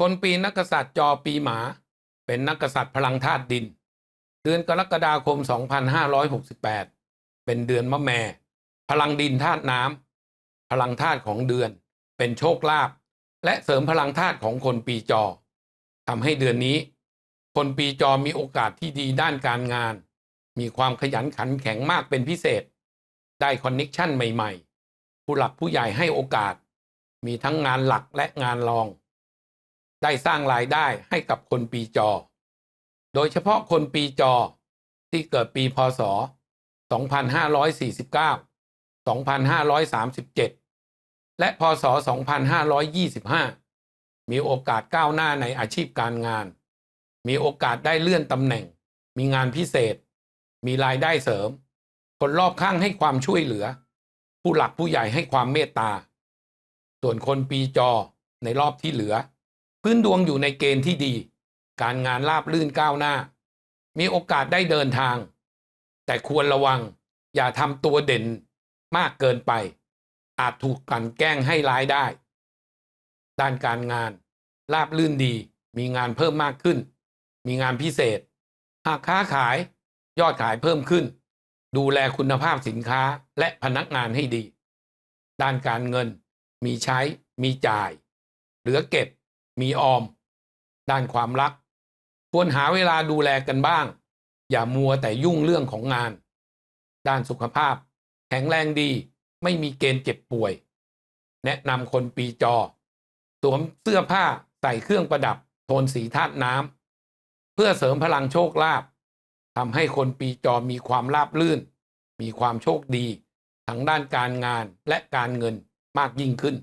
คนปีนักกษัตริย์จอปีหมา เป็นนักกษัตริย์พลังธาตุดิน เดือนกรกฎาคม 2568 เป็นเดือนมะแม่ พลังดินธาตุน้ำพลังธาตุของเดือน เป็นโชคลาภและเสริมพลังธาตุของคนปีจอทำให้เดือนนี้ คนปีจอมีโอกาสที่ดีด้านการงาน มีความขยันขันแข็งมากเป็นพิเศษ ได้คอนเน็กชันใหม่ ๆ ผู้หลักผู้ใหญ่ให้โอกาส มีทั้งงานหลักและงานรอง ได้สร้างรายได้ให้กับคนปีจอ โดยเฉพาะคนปีจอที่เกิดปีพศ 2549 2537 และพศ 2525 มีโอกาสก้าวหน้าในอาชีพการงาน มีโอกาสได้เลื่อนตำแหน่ง มีงานพิเศษ มีรายได้เสริม คนรอบข้างให้ความช่วยเหลือ ผู้หลักผู้ใหญ่ให้ความเมตตา ส่วนคนปีจอในรอบที่เหลือ พื้นดวงอยู่ในเกณฑ์ที่ดี การงานราบลื่นก้าวหน้า มีโอกาสได้เดินทาง แต่ควรระวังอย่าทำตัวเด่นมากเกินไป อาจถูกกลันแกล้งให้ร้ายได้ ด้านการงานราบลื่นดี มีงานเพิ่มมากขึ้น มีงานพิเศษ หากค้าขายยอดขายเพิ่มขึ้น ดูแลคุณภาพสินค้าและพนักงานให้ดี ด้านการเงิน มีใช้ มีจ่าย เหลือเก็บ มีออม ด้านความรักควรหาเวลาดูแลกันบ้าง อย่ามัวแต่ยุ่งเรื่องของงาน ด้านสุขภาพ แข็งแรงดีไม่มีเกณฑ์เจ็บป่วย แนะนำคนปีจอ สวมเสื้อผ้าใส่เครื่องประดับ โทนสีธาตุน้ำเพื่อเสริมพลังโชคลาภทำให้คนปีจอมีความราบรื่น มีความโชคดีทั้งด้านการงานและการเงินมากยิ่งขึ้น